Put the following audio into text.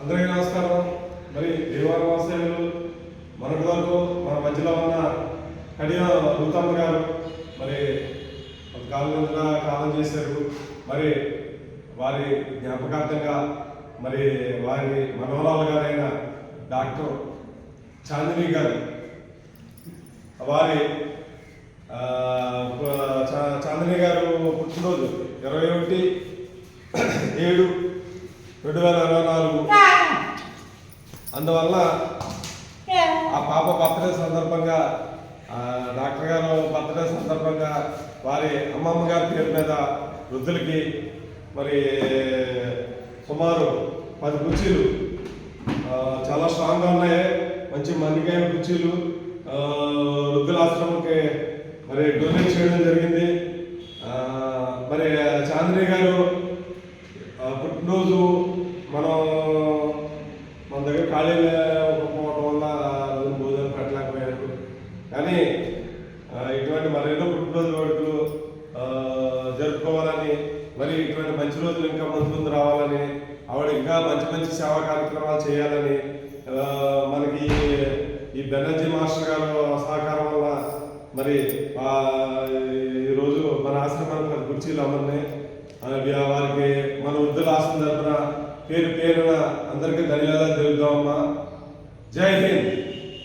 అందరికీ నమస్కారం. మరి దేవాల వాసయులు మనకు వరకు మన మధ్యలో ఉన్న కడియ రూతమ్మ గారు మరి కొంతకాలం కాలం చేశారు. మరి వారి జ్ఞాపకార్థంగా మరి వారి మనోహరాలు గారైన డాక్టర్ చాందిని గారు వారి చా- చాందిని గారు పుట్టినరోజు ఇరవై ఒకటి ఏడు రెండు వేల ఇరవై నాలుగు. అందువల్ల ఆ పాప బర్త్డే సందర్భంగా డాక్టర్ గారు బర్త్డే సందర్భంగా వారి అమ్మమ్మ గారి పేరు మీద వృద్ధులకి మరి సుమారు పది కుర్చీలు చాలా స్ట్రాంగ్గా ఉన్నాయి. మంచి మన్నికైన కుర్చీలు. ఆ, వృద్ధుల ఆశ్రమంకి మరి డొనేట్ చేయడం జరిగింది. మరి చాందిని గారు రోజు మనం మన దగ్గర ఖాళీ లేకపోవడం వల్ల రోజు భోజనం పెట్టలేకపోయారు. కానీ ఇటువంటి మరెన్నో పుట్టినరోజు వేడుకలు జరుపుకోవాలని మరి ఇటువంటి మంచి రోజులు ఇంకా ముందు ముందు రావాలని ఆవిడ ఇంకా మంచి మంచి సేవా కార్యక్రమాలు చేయాలని మనకి ఈ బెనర్జీ మాస్టర్ గారు సహకారం వల్ల మరి ఈరోజు మన ఆశ్రమానికి మన కుర్చీలు అమర్నాయి. వారికి మన వృద్ధుల ఆశ్రమం తరపున పేరు పేరున అందరికీ ధన్యవాదాలు తెలుపుదామమ్మా. జై హింద్.